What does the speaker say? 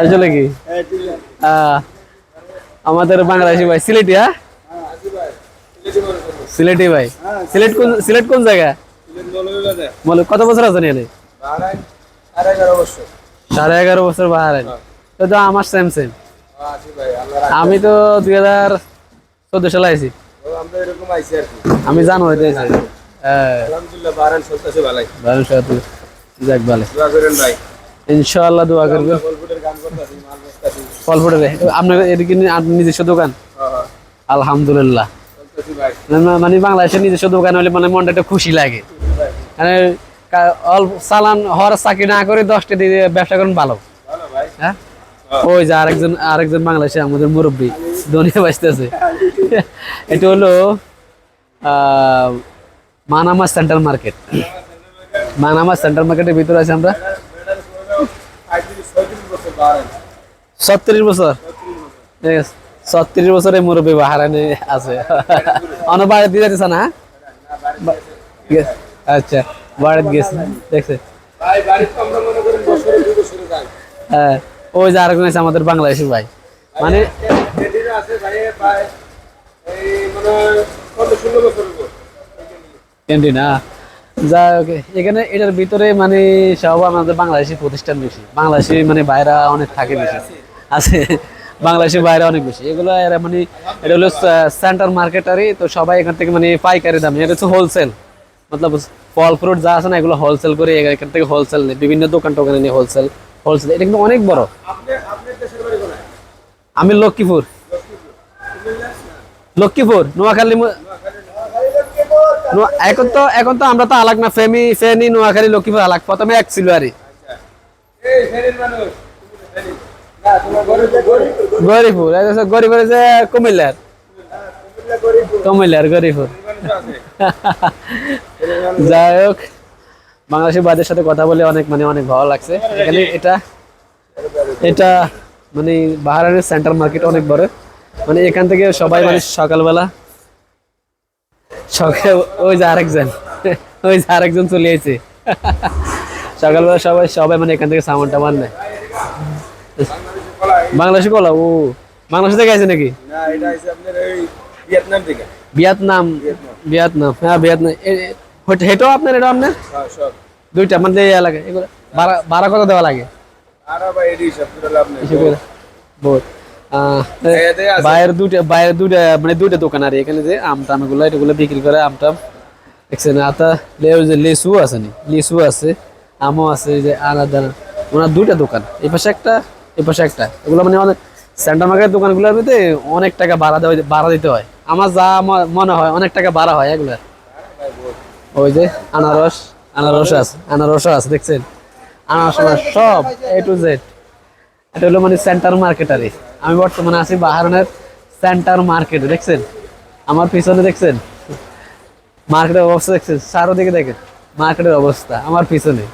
আসলে কি? আহ, আমাদের বাংলাদেশি ভাই সিলেটি হ্যাঁ? সিলেটি ভাই। সিলেট কোন সিলেট কোন জায়গা? বলে কত বছর আছেন এনে সাড়ে এগারো বছর বাহারেন তো তো আমার সেম সেম আমি তো দুই হাজার চোদ্দ সালে আইছি। আমি জানো হইতে হ্যাঁ। যাক ভালো। ইনশাআল্লাহ দোয়া করব। ফল আপনার নিজস্ব দোকান? আলহামদুলিল্লাহ। না- না, মানে বাংলাদেশের নিজস্ব দোকান হলে মানে মনটা একটু খুশি লাগে। মানে অল্প চালান হওয়ার চাকরি না করে দশটা দিয়ে ব্যবসা করেন ভালো। হ্যাঁ? ওই যে আরেকজন আরেকজন বাংলাদেশে আমাদের মুরব্বী দুনিয়া বাঁচতেছে এটা হলো Manama central market. Manama central মার্কেটের ভিতরে আছে আমরা। ছত্রিশ বছর। ছত্রিশ বছরে মুরব্বী বাহারানে আছে। দিয়ে যাচ্ছে না? আচ্ছা গেছে। দেখছে। হ্যাঁ ওই যে আছে আমাদের বাংলাদেশি ভাই। মানে ক্যান্টিন যা এখানে এটার ভিতরে মানে সব আমাদের বাংলাদেশি প্রতিষ্ঠান বেশি। বাংলাদেশি মানে বাইরা অনেক থাকে বেশি। আছে। বাংলাদেশি বাইরে অনেক বেশি। এগুলো মানে এটা হলো সেন্টার মার্কেটারি তো সবাই এখান থেকে মানে পাইকারি দামে। এটা হচ্ছে হোলসেল মতলব ফল ফ্রুট যা আছে না, এগুলো হোলসেল করে এখান থেকে হোলসেল নেই বিভিন্ন দোকান টোকানে নিয়ে হোলসেল হোলসেল এটা কিন্তু অনেক বড়। আমি লক্ষ্মীপুর। লক্ষ্মীপুর। নোয়াখালী এখন তো এখন তো আমরা তো আলাগ না, ফেমি, ফেনি, নোয়াখালী, লক্ষ্মীপুর আলাগ। প্রথমে এক ছিল আরই। গরিপুর গরিপুর যে কুমিল্লার। কুমিল্লার গরিপুর যাই হোক বাংলাদেশের বাদের সাথে কথা বলে অনেক মানে অনেক ভালো লাগছে। এখানে এটা এটা মানে বাহারানের সেন্টার মার্কেট অনেক বড়। মানে এখান থেকে সবাই মানে সকালবেলা সকাল ওই যে আরেকজন ওই যে আরেকজন চলে এসেছে। সকালবেলা সবাই সবাই মানে এখান থেকে সামান টামান নেয়। বাংলাদেশি কলা ও বাংলাদেশ থেকে আছে নাকি? ভিয়েতনাম ভিয়েতনাম হ্যাঁ ভিয়েতনাম। হেটাও আপনার এটা আপনার? দুইটা মানে এই এলাকায়। এগুলো ভাড়া ভাড়া কত দেওয়া লাগে? বহুত বাইরের দুইটা বাইরের দুইটা মানে দুইটা দোকান আর এখানে যে আম টাম এগুলো এগুলো বিক্রি করে আম টাম দেখছেন আতা যে লেসু আছে নি? লিচু আছে আমও আছে যে আনার ওনার দুইটা দোকান। এই পাশে একটা এই পাশে একটা। এগুলো মানে অনেক সেন্টার মার্কেটের দোকানগুলোর মধ্যে অনেক টাকা ভাড়া দেওয়া ভাড়া দিতে হয়। আমার যা মনে হয় অনেক টাকা ভাড়া হয় এগুলো ওই যে আনারস আনারস আছে আনারস আছে দেখছেন? আনারস আনারস সব এ টু জেড এটা হলো মানে সেন্টার মার্কেট মার্কেটারি আমি বর্তমানে আছি বাহারনের সেন্টার মার্কেটে দেখছেন? আমার পিছনে দেখছেন? মার্কেটের অবস্থা দেখছেন? চারোদিকে দেখেন মার্কেটের অবস্থা, আমার পিছনে।